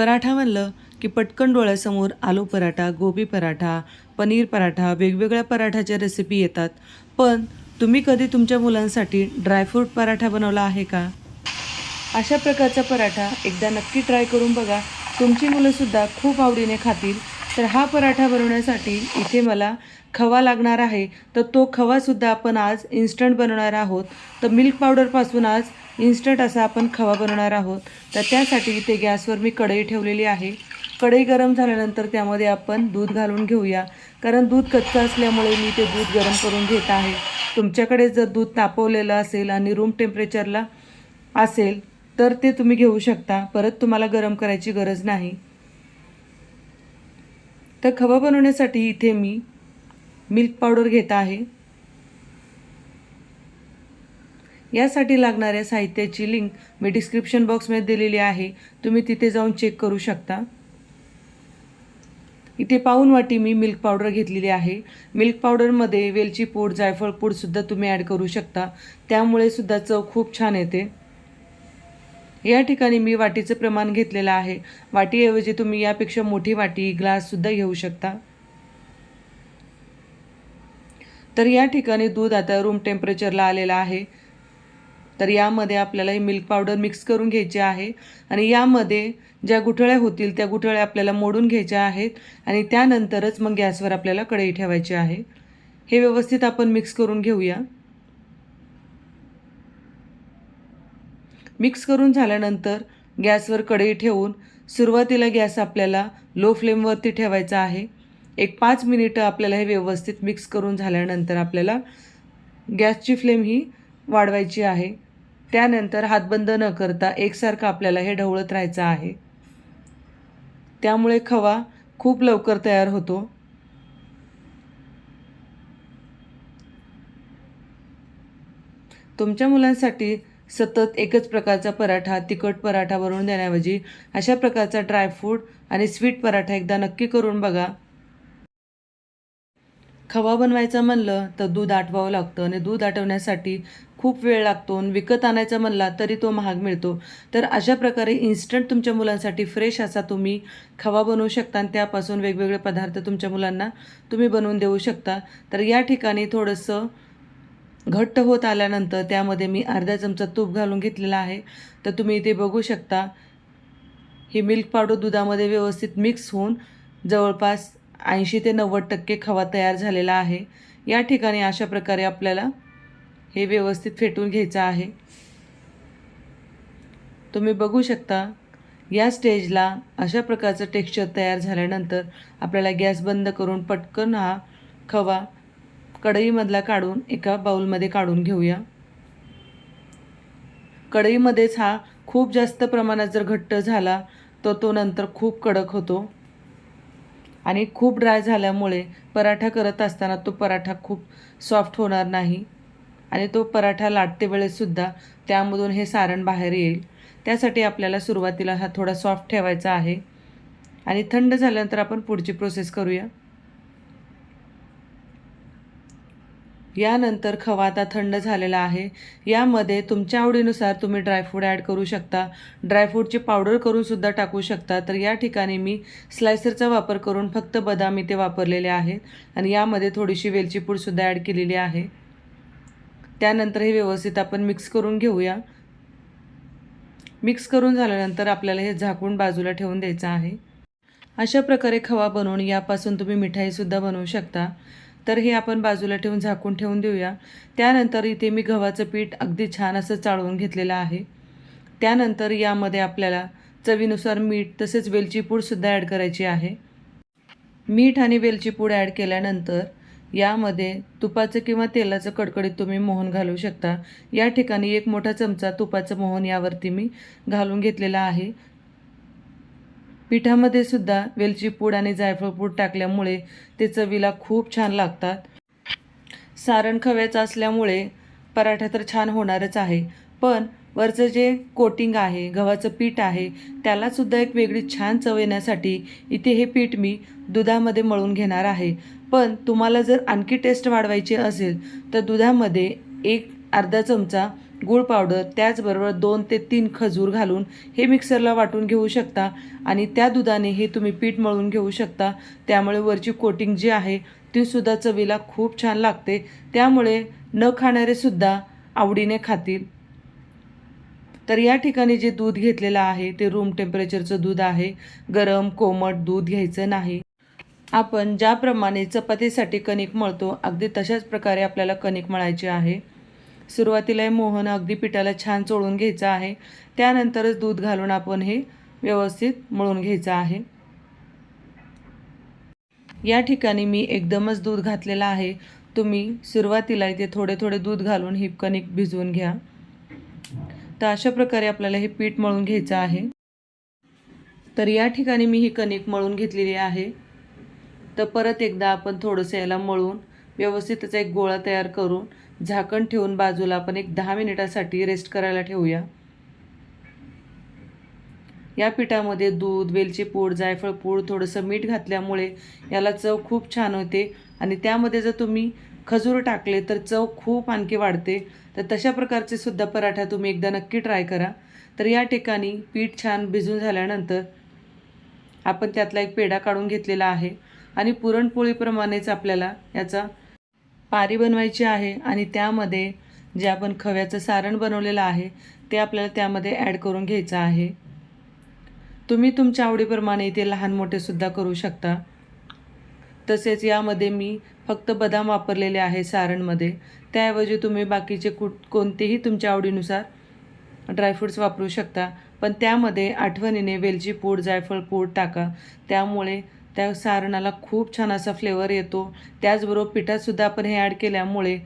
पराठा म्हणलं की पटकन डोळ्यासमोर आलू पराठा गोबी पराठा पनीर पराठा वेगवेगळ्या पराठाच्या रेसिपी येतात. पण तुम्ही कधी तुमच्या मुलांसाठी ड्रायफ्रूट पराठा बनवला आहे का? अशा प्रकारचा पराठा एकदा नक्की ट्राय करून बघा. तुमची मुलंसुद्धा खूप आवडीने खातील. तर हा पराठा बनवण्यासाठी इथे मला खवा लागणार आहे. तर तो खवासुद्धा आपण आज इन्स्टंट बनवणार आहोत. तर मिल्क पावडरपासून आज इन्स्टंट असा आपण खवा बनवणार आहोत. तर त्यासाठी इथे गॅसवर मी कढई ठेवलेली आहे. कढई गरम झाल्यानंतर त्यामध्ये आपण दूध घालून घेऊया. कारण दूध कच्चं असल्यामुळे मी ते दूध गरम करून घेत आहे. तुमच्याकडे जर दूध तापवलेलं असेल आणि रूम टेम्परेचरला असेल तर ते तुम्ही घेऊ शकता. परत तुम्हाला गरम करायची गरज नाही. तर खवा बनवण्यासाठी इथे मी मिल्क पावडर घेत आहे. यासाठी लागणाऱ्या साहित्याची लिंक मी डिस्क्रिप्शन बॉक्समध्ये दिलेली आहे. तुम्ही तिथे जाऊन चेक करू शकता. इथे पाऊन वाटी मी मिल्क पावडर घेतलेली आहे. मिल्क पावडरमध्ये वेलची पूड जायफळ पूडसुद्धा तुम्ही ॲड करू शकता. त्यामुळे सुद्धा चव खूप छान येते. या ठिकाणी मी वाटीचं प्रमाण घेतलेलं आहे. वाटीऐवजी तुम्ही यापेक्षा मोठी वाटी ग्लाससुद्धा घेऊ शकता. तर या ठिकाणी दूध आता रूम टेम्परेचरला आलेलं आहे. तर यामध्ये आपल्याला ही मिल्क पावडर मिक्स करून घ्यायची आहे. आणि यामध्ये ज्या गुठळ्या होतील त्या गुठळ्या आपल्याला मोडून घ्यायच्या आहेत. आणि त्यानंतरच मग गॅसवर आपल्याला कढई ठेवायची आहे. हे व्यवस्थित आपण मिक्स करून घेऊया. मिक्स करून झाल्यानंतर गॅसवर कढई ठेवून सुरुवातीला गॅस आपल्याला लो फ्लेमवरती ठेवायचा आहे. एक पाच मिनिटं आपल्याला हे व्यवस्थित मिक्स करून झाल्यानंतर आपल्याला गॅसची फ्लेम ही वाढवायची आहे. त्यानंतर हात बंद न करता एकसारखं आपल्याला हे ढवळत राहायचं आहे. त्यामुळे खवा खूप लवकर तयार होतो. तुमच्या मुलांसाठी सतत एकच प्रकारचा पराठा तिखट पराठा बनवून देण्याऐवजी अशा प्रकारचा ड्रायफ्रूट आणि स्वीट पराठा एकदा नक्की करून बघा. खवा बनवायचा म्हणलं तर दूध आटवावं लागतं आणि दूध आटवण्यासाठी खूप वेळ लागतो आणि विकत आणायचा म्हणला तरी तो महाग मिळतो. तर अशा प्रकारे इन्स्टंट तुमच्या मुलांसाठी फ्रेश असा तुम्ही खवा बनवू शकता आणि त्यापासून वेगवेगळे पदार्थ तुमच्या मुलांना तुम्ही बनवून देऊ शकता. तर या ठिकाणी थोडंसं घट्ट होत आल्यानंतर त्यामध्ये मी अर्धा चमचा तूप घालून घेतलेला आहे. तर तुम्ही इथे बघू शकता ही मिल्क पावडर दुधामध्ये व्यवस्थित मिक्स होऊन जवळपास ऐंशी ते नव्वद टक्के खवा तयार झालेला आहे. या ठिकाणी अशा प्रकारे आपल्याला हे व्यवस्थित फेटून घ्यायचं आहे. तुम्ही बघू शकता या स्टेजला अशा प्रकारचं टेक्स्चर तयार झाल्यानंतर आपल्याला गॅस बंद करून पटकन हा खवा कढईमधला काढून एका बाऊलमध्ये काढून घेऊया. कढईमध्येच हा खूप जास्त प्रमाणात जर घट्ट झाला तर तो नंतर खूप कडक होतो. आणि खूप ड्राय झाल्यामुळे पराठा करत असताना तो पराठा खूप सॉफ्ट होणार नाही. आणि तो पराठा लाटते वेळेससुद्धा त्यामधून हे सारण बाहेर येईल. त्यासाठी आपल्याला सुरुवातीला हा थोडा सॉफ्ट ठेवायचा आहे. आणि थंड झाल्यानंतर आपण पुढची प्रोसेस करूया. यानंतर खवा आता थंड झालेला आहे. यामध्ये तुमच्या आवडीनुसार तुम्ही ड्रायफ्रूट ॲड करू शकता. ड्रायफ्रूटची पावडर करूनसुद्धा टाकू शकता. तर या ठिकाणी मी स्लायसरचा वापर करून फक्त बदाम इथे वापरलेले आहेत. आणि यामध्ये थोडीशी वेलची पूडसुद्धा ॲड केलेली आहे. त्यानंतर हे व्यवस्थित आपण मिक्स करून घेऊया. मिक्स करून झाल्यानंतर आपल्याला हे झाकून बाजूला ठेवून द्यायचं आहे. अशा प्रकारे खवा बनवून यापासून तुम्ही मिठाईसुद्धा बनवू शकता. तर हे आपण बाजूला ठेवून झाकून ठेवून देऊया. त्यानंतर इथे मी गव्हाचं पीठ अगदी छान असं चाळवून घेतलेलं आहे. त्यानंतर यामध्ये आपल्याला चवीनुसार मीठ तसेच वेलची पूडसुद्धा ॲड करायची आहे. मीठ आणि वेलची पूड ॲड केल्यानंतर यामध्ये तुपाचं किंवा तेलाचं कडकडीत तुम्ही मोहन घालू शकता. या ठिकाणी एक मोठा चमचा तुपाचं मोहन यावरती मी घालून घेतलेला आहे. पिठामध्ये सुद्धा वेलची पूड आणि जायफळ पूड टाकल्यामुळे ते चवीला खूप छान लागतात. सारण खव्याचं असल्यामुळे पराठा तर छान होणारच आहे. पण वरचं जे कोटिंग आहे गव्हाचं पीठ आहे त्यालासुद्धा एक वेगळी छान चव येण्यासाठी इथे हे पीठ मी दुधामध्ये मळून घेणार आहे. पण तुम्हाला जर आणखी टेस्ट वाढवायची असेल तर दुधामध्ये एक अर्धा चमचा गूळ पावडर त्याचबरोबर दोन ते तीन खजूर घालून हे मिक्सरला वाटून घेऊ शकता आणि त्या दुधाने हे तुम्ही पीठ मळून घेऊ शकता. त्यामुळे वरची कोटिंग जी आहे तीसुद्धा चवीला खूप छान लागते. त्यामुळे न खाणारेसुद्धा आवडीने खातील. तर या ठिकाणी जे दूध घेतलेलं आहे ते रूम टेम्परेचरचं दूध आहे. गरम कोमट दूध घ्यायचं नाही. आपण ज्याप्रमाणे चपातीसाठी कणिक मळतो अगदी तशाच प्रकारे आपल्याला कणिक मळायची आहे. सुरुवातीला हे मोहन अगदी पिठाला छान चोळून घ्यायचं आहे. त्यानंतरच दूध घालून आपण हे व्यवस्थित मळून घ्यायचं आहे. या ठिकाणी मी एकदमच दूध घातलेलं आहे. तुम्ही सुरुवातीला इथे थोडे थोडे दूध घालून ही कणिक भिजवून घ्या. तर अशा प्रकारे आपल्याला हे पीठ मळून घ्यायचं आहे. तर या ठिकाणी मी ही कणिक मळून घेतलेली आहे. तर परत एकदा आपण थोडंसं याला मळून व्यवस्थित त्याचा एक गोळा तयार करून झाकण ठेवून बाजूला आपण एक दहा मिनिटासाठी रेस्ट करायला ठेवूया. या पिठामध्ये दूध वेलची पूड जायफळ पूड थोडंसं मीठ घातल्यामुळे याला चव खूप छान होते. आणि त्यामध्ये जर तुम्ही खजूर टाकले तर चव खूप आणखी वाढते. तर तशा प्रकारचे सुद्धा पराठा तुम्ही एकदा नक्की ट्राय करा. तर या ठिकाणी पीठ छान भिजून झाल्यानंतर आपण त्यातला एक पेढा काढून घेतलेला आहे. आणि पुरणपोळीप्रमाणेच आपल्याला याचा पारी बनवायची आहे आणि त्यामध्ये जे आपण खव्याचं सारण बनवलेलं आहे ते आपल्याला त्यामध्ये ॲड करून घ्यायचं आहे. तुम्ही तुमच्या आवडीप्रमाणे इथे लहान मोठेसुद्धा करू शकता. तसेच यामध्ये मी फक्त बदाम वापरलेले आहे सारणमध्ये. त्याऐवजी तुम्ही बाकीचे कुठ कोणतेही तुमच्या आवडीनुसार ड्रायफ्रूट्स वापरू शकता. पण त्यामध्ये आठवणीने वेलची पूड जायफळ पूड टाका. त्यामुळे त्या सारणाला खूप छान असा फ्लेवर येतो. त्याचबरोबर पिठातसुद्धा आपण हे ॲड केल्यामुळे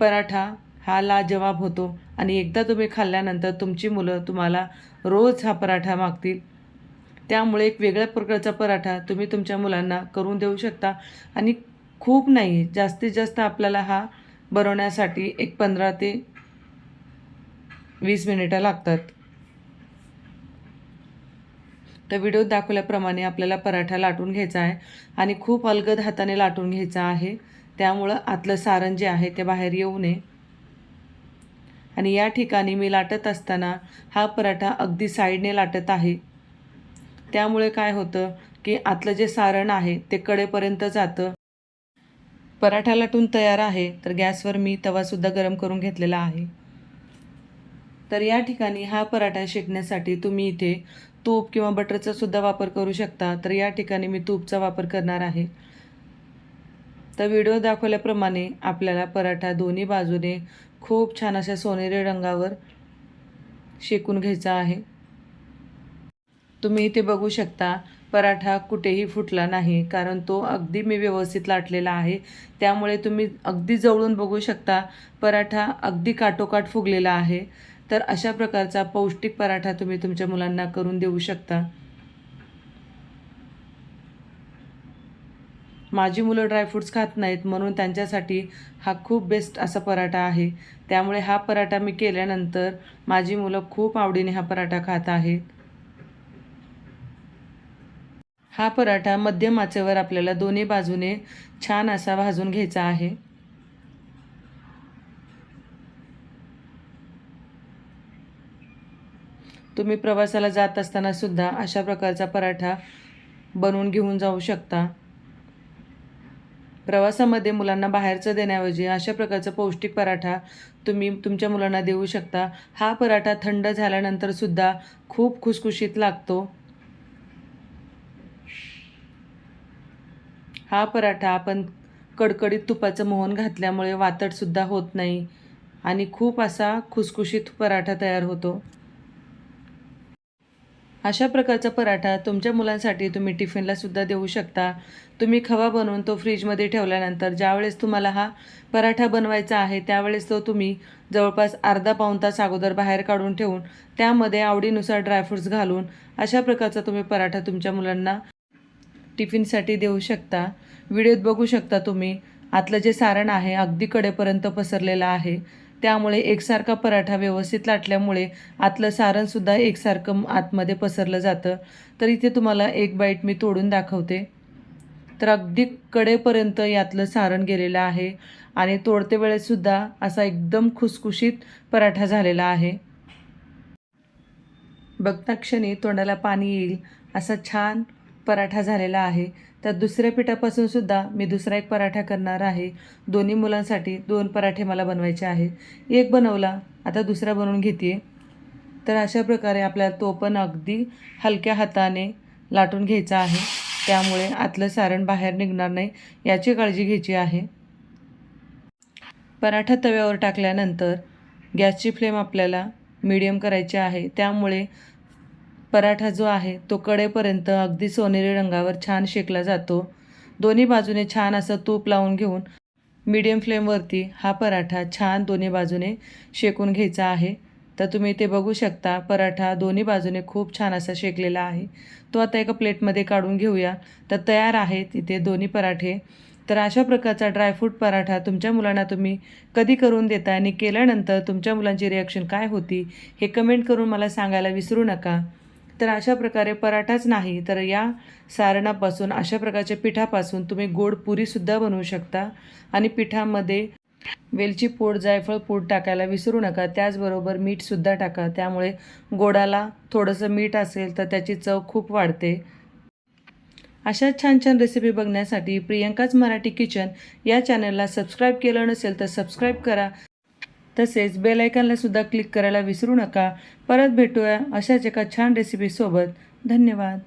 पराठा हा लाजवाब होतो. आणि एकदा तुम्ही खाल्ल्यानंतर तुमची मुलं तुम्हाला रोज हा पराठा मागतील. त्यामुळे एक वेगळ्या प्रकारचा पराठा तुम्ही तुमच्या मुलांना करून देऊ शकता. आणि खूप नाही जास्तीत जास्त आपल्याला हा बनवण्यासाठी एक पंधरा ते वीस मिनिटं लागतात. तर व्हिडिओत दाखवल्याप्रमाणे आपल्याला पराठा लाटून घ्यायचा आहे आणि खूप अलगद हाताने लाटून घ्यायचा आहे. त्यामुळं आतलं सारण जे आहे ते बाहेर येऊ नये. आणि या ठिकाणी मी लाटत असताना हा पराठा अगदी साईडने लाटत आहे. त्यामुळे काय होतं की आतलं जे सारण आहे ते कडेपर्यंत जातं. पराठा लाटून तयार आहे तर गॅसवर मी तवासुद्धा गरम करून घेतलेला आहे. तर या ठिकाणी हा पराठा शेकण्यासाठी तुम्ही इथे तूप किंवा बटरचा सुद्धा वापर करू शकता. तर या ठिकाणी मी तूपचा वापर करणार आहे. तर व्हिडिओ दाखवल्याप्रमाणे आपल्याला पराठा दोन्ही बाजूने खूप छान अशा सोनेरी रंगावर शेकून घ्यायचा आहे. तुम्ही इथे बघू शकता पराठा कुठेही फुटला नाही कारण तो अगदी मी व्यवस्थित लाटलेला आहे. त्यामुळे तुम्ही अगदी जवळून बघू शकता पराठा अगदी काटोकाट फुगलेला आहे. तर अशा प्रकारचा पौष्टिक पराठा तुम्ही तुमच्या मुलांना करून देऊ शकता. माझी मुलं ड्रायफ्रूट्स खात नाहीत म्हणून त्यांच्यासाठी हा खूप बेस्ट असा पराठा आहे. त्यामुळे हा पराठा मी केल्यानंतर माझी मुलं खूप आवडीने हा पराठा खात आहेत. हा पराठा मध्यम आचेवर आपल्याला दोन्ही बाजूने छान असा भाजून घ्यायचा आहे. तुम्ही प्रवासाला जात असताना सुद्धा अशा प्रकारचा पराठा बनवून घेऊन जाऊ शकता. प्रवासामध्ये मुलांना बाहेरचं देण्याऐवजी अशा प्रकारचा पौष्टिक पराठा तुम्ही तुमच्या मुलांना देऊ शकता. हा पराठा थंड झाल्यानंतर सुद्धा खूप खुसखुशीत लागतो. हा पराठा आपण कडकडीत तुपाचं मोहन घातल्यामुळे वातडसुद्धा होत नाही आणि खूप असा खुसखुशीत पराठा तयार होतो. अशा प्रकारचा पराठा तुमच्या मुलांसाठी तुम्ही टिफिनला सुद्धा देऊ शकता. तुम्ही खवा बनवून तो फ्रीजमध्ये ठेवल्यानंतर ज्यावेळेस तुम्हाला हा पराठा बनवायचा आहे त्यावेळेस तो तुम्ही जवळपास अर्धा पाऊण तास अगोदर बाहेर काढून ठेवून त्यामध्ये आवडीनुसार ड्रायफ्रूट्स घालून अशा प्रकारचा तुम्ही पराठा तुमच्या मुलांना टिफिनसाठी देऊ शकता. व्हिडिओत बघू शकता तुम्ही आतलं जे सारण आहे अगदी कडेपर्यंत पसरलेलं आहे. त्यामुळे एकसारखा पराठा व्यवस्थित लाटल्यामुळे आतलं सारणसुद्धा एकसारखं आतमध्ये पसरलं जातं. तर इथे तुम्हाला एक बाईट मी तोडून दाखवते. तर अगदी कडेपर्यंत यातलं सारण गेलेलं आहे आणि तोडते वेळेसुद्धा असा एकदम खुसखुशीत पराठा झालेला आहे. बघता क्षणी तोंडाला पाणी येईल असा छान पराठा झालेला आहे. तर दुसऱ्या पिठापासून सुद्धा मी दुसरा एक पराठा करणार आहे. दोन्ही मुलांसाठी दोन पराठे मला बनवायचे आहे एक बनवला आता दुसरा बनवून घेते तर अशा प्रकारे आपल्याला तो पण अगदी हलक्या हाताने लाटून घ्यायचा आहे. त्यामुळे आतलं सारण बाहेर निघणार नाही याची काळजी घ्यायची आहे. पराठा तव्यावर टाकल्यानंतर गॅसची फ्लेम आपल्याला मीडियम करायची आहे. त्यामुळे पराठा जो आहे तो कडेपर्यंत अगदी सोनेरी रंगावर छान शेकला जातो. दोन्ही बाजूने छान असं तूप लावून घेऊन मीडियम फ्लेमवरती हा पराठा छान दोन्ही बाजूने शेकून घ्यायचा आहे. तर तुम्ही ते बघू शकता पराठा दोन्ही बाजूने खूप छान असा शेकलेला आहे. तो आता एका प्लेटमध्ये काढून घेऊया. तर तयार आहेत इथे दोन्ही पराठे. तर अशा प्रकारचा ड्रायफ्रूट पराठा तुमच्या मुलांना तुम्ही कधी करून देता आणि केल्यानंतर तुमच्या मुलांची रिॲक्शन काय होती हे कमेंट करून मला सांगायला विसरू नका. तर अशा प्रकारे पराठाच नाही तर या सारणापासून अशा प्रकारच्या पिठापासून तुम्ही गोड पुरीसुद्धा बनवू शकता. आणि पिठामध्ये वेलची पूड जायफळ पूड टाकायला विसरू नका. त्याचबरोबर मीठसुद्धा टाका. त्यामुळे गोडाला थोडंसं मीठ असेल तर त्याची चव खूप वाढते. अशा छान छान रेसिपी बघण्यासाठी प्रियंकाच मराठी किचन या चॅनलला सबस्क्राईब केलं नसेल तर सबस्क्राईब करा. तसेच बेल सुद्धा क्लिक करायला विसरू नका. परत भेटूया अशाच एका छान रेसिपीसोबत धन्यवाद.